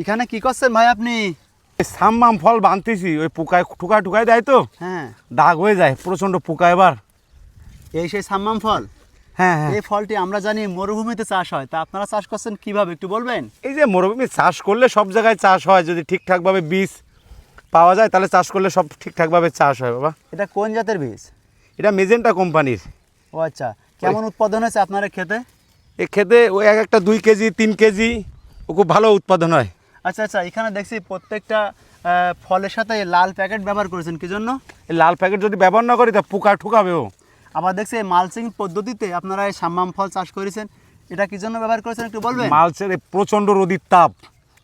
এখানে কি করছেন ভাই আপনি? সাম্মাম ফল বানতেছি ওই পোকায় ঠুকায় ঠুকায় দেয় তো। হ্যাঁ। দাগ হয়ে যায় প্রচণ্ড পোকা এবার। এই সেই সাম্মাম ফল? হ্যাঁ হ্যাঁ। এই ফলটি আমরা জানি মরুভূমিতে চাষ হয় তা আপনারা চাষ করছেন কীভাবে একটু বলবেন? এই যে মরুভূমি চাষ করলে সব জায়গায় চাষ হয় যদি ঠিকঠাকভাবে বীজ পাওয়া যায় তাহলে চাষ করলে সব ঠিকঠাকভাবে চাষ হয় বাবা। এটা কোন জাতের বীজ? এটা মেজেন্টা কোম্পানির। ও আচ্ছা কেমন উৎপাদন হয়েছে আপনার ক্ষেতে? এ খেতে ওই এক একটা দুই কেজি তিন কেজি ও খুব ভালো উৎপাদন হয়। আচ্ছা আচ্ছা এখানে দেখছি প্রত্যেকটা ফলের সাথে লাল প্যাকেট ব্যবহার করেছেন কি জন্য? এই লাল প্যাকেট যদি ব্যবহার না করি তা পোকা ঠুকাবে ও। আবার দেখছি মালচিং পদ্ধতিতে আপনারা এই সাম্মাম ফল চাষ করেছেন এটা কি জন্য ব্যবহার করেছেন একটু বলবেন? মালচের এই প্রচণ্ড রোদির তাপ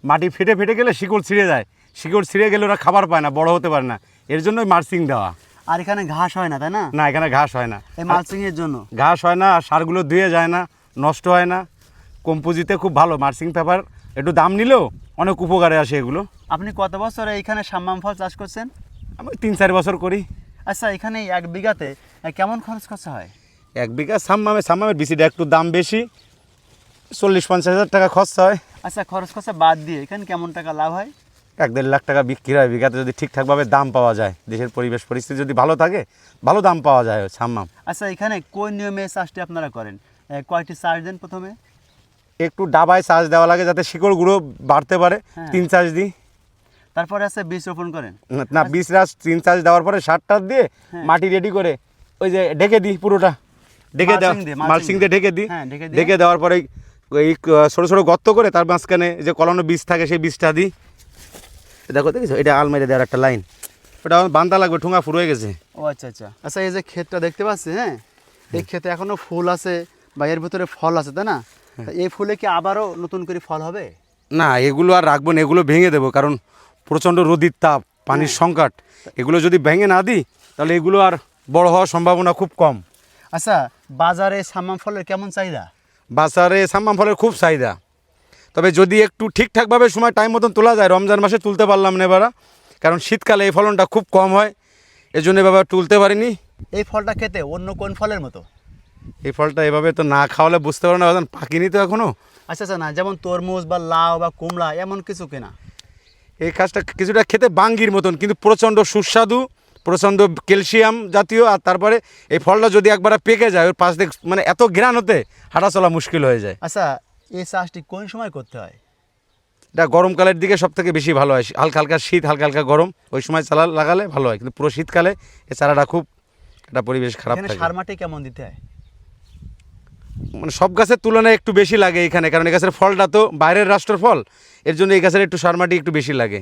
মাটি ফেটে ফেটে গেলে শিকড় ছিঁড়ে যায়। শিকড় ছিঁড়ে গেলে ওরা খাবার পায় না বড় হতে পারে না। এর জন্যই মার্সিং দেওয়া। আর এখানে ঘাস হয় না তাই না? না এখানে ঘাস হয় না। এই মালচিং এর জন্য? ঘাস হয় না আর সারগুলো ধুয়ে যায় না নষ্ট হয় না। কম্পোজিতে খুব ভালো মার্সিং পেপার একটু দাম নিলেও অনেক উপকারে আসে এগুলো। আপনি কত বছর এইখানে সাম্মাম ফল চাষ করছেন? আমি তিন চার বছর করি। আচ্ছা এখানে এক বিঘাতে কেমন খরচ খরচা হয়? এক বিঘা সাম্মামে সাম্মামের বেশিটা একটু দাম বেশি। চল্লিশ পঞ্চাশ হাজার টাকা খরচা হয়। আচ্ছা খরচ খরচা বাদ দিয়ে এখানে কেমন টাকা লাভ হয়? এক দেড় লাখ টাকা বিক্রি হয় বিঘাতে যদি ঠিকঠাকভাবে দাম পাওয়া যায়। দেশের পরিবেশ পরিস্থিতি যদি ভালো থাকে ভালো দাম পাওয়া যায় সাম্মাম আচ্ছা এখানে কোন নিয়মে চাষটি আপনারা করেন? কয়টি চাষ দেন প্রথমে? একটু ডাবায় চাষ দেওয়া লাগে যাতে শিকড়গুলো বাড়তে পারে। হ্যাঁ। তিন চাষ দিই। তারপরে আছে বীজ রোপণ করেন? না বিশ রাস তিন চাষ দেওয়ার পরে সার টার দিয়ে হ্যাঁ। মাটি রেডি করে ওই যে ঢেকে দিই পুরোটা। ঢেকে দেওয়া মালচিং দিয়ে, ঢেকে দিই। হ্যাঁ, ঢেকে দেওয়ার পরে এই ছোটো ছোটো গর্ত করে তার মাঝখানে যে কলানো বীজ থাকে সেই বীজটা দিই। দেখো দেখেছ? এটা আলমারি দেওয়ার একটা লাইন। ওটা বান্দা লাগবে ঠুঙা ফুরো হয়ে গেছে। ও আচ্ছা আচ্ছা। আচ্ছা এই যে ক্ষেতটা দেখতে পাচ্ছি হ্যাঁ? এই ক্ষেতে এখনও ফুল আছে বা এর ভিতরে ফল আছে তাই না? এই ফুলে কি আবারও নতুন করে ফল হবে? না এগুলো আর রাখব না এগুলো ভেঙে দেবো কারণ প্রচণ্ড রোদির তাপ পানির হ্যাঁ। সংকট। এগুলো যদি ভেঙে না দিই তাহলে এগুলো আর বড় হওয়ার সম্ভাবনা খুব কম। আচ্ছা বাজারে সাম্মাম ফলের কেমন চাহিদা? বাজারে সাম্মাম ফলের খুব চাহিদা। তবে যদি একটু ঠিকঠাকভাবে সময় টাইম মতন তোলা যায় রমজান মাসে তুলতে পারলাম না এবার কারণ শীতকালে এই ফলনটা খুব কম হয়। এজন্য এভাবে তুলতে পারিনি। এই ফলটা খেতে অন্য কোন ফলের মতো? এই ফলটা এভাবে তো না খাওয়ালে বুঝতে পারো না পাকিনি তো এখনও আচ্ছা আচ্ছা না যেমন তরমুজ বা লাউ বা কুমড়া এমন কিছু কিনা? এই কাজটা কিছুটা খেতে বাঙ্গির মতন কিন্তু প্রচণ্ড সুস্বাদু প্রচণ্ড ক্যালসিয়াম জাতীয় আর তারপরে এই ফলটা যদি একবার পেকে যায় ওর পাশ দিয়ে মানে এত ঘ্রাণ হতে হাঁটা চলা মুশকিল হয়ে যায়। আচ্ছা এই চাষটি কোন সময় করতে হয়? এটা গরমকালের দিকে সব থেকে বেশি ভালো হয়। হালকা হালকা শীত হালকা হালকা গরম ওই সময় চালা লাগালে ভালো হয় কিন্তু পুরো শীতকালে এই চারাটা খুব একটা পরিবেশ খারাপ থাকে। সার মাটি কেমন দিতে হয়? মানে সব গাছের তুলনায় একটু বেশি লাগে এখানে, কারণ এই গাছের ফলটা তো বাইরের রাষ্ট্রের ফল এর জন্য এই গাছের একটু সার মাটি একটু বেশি লাগে।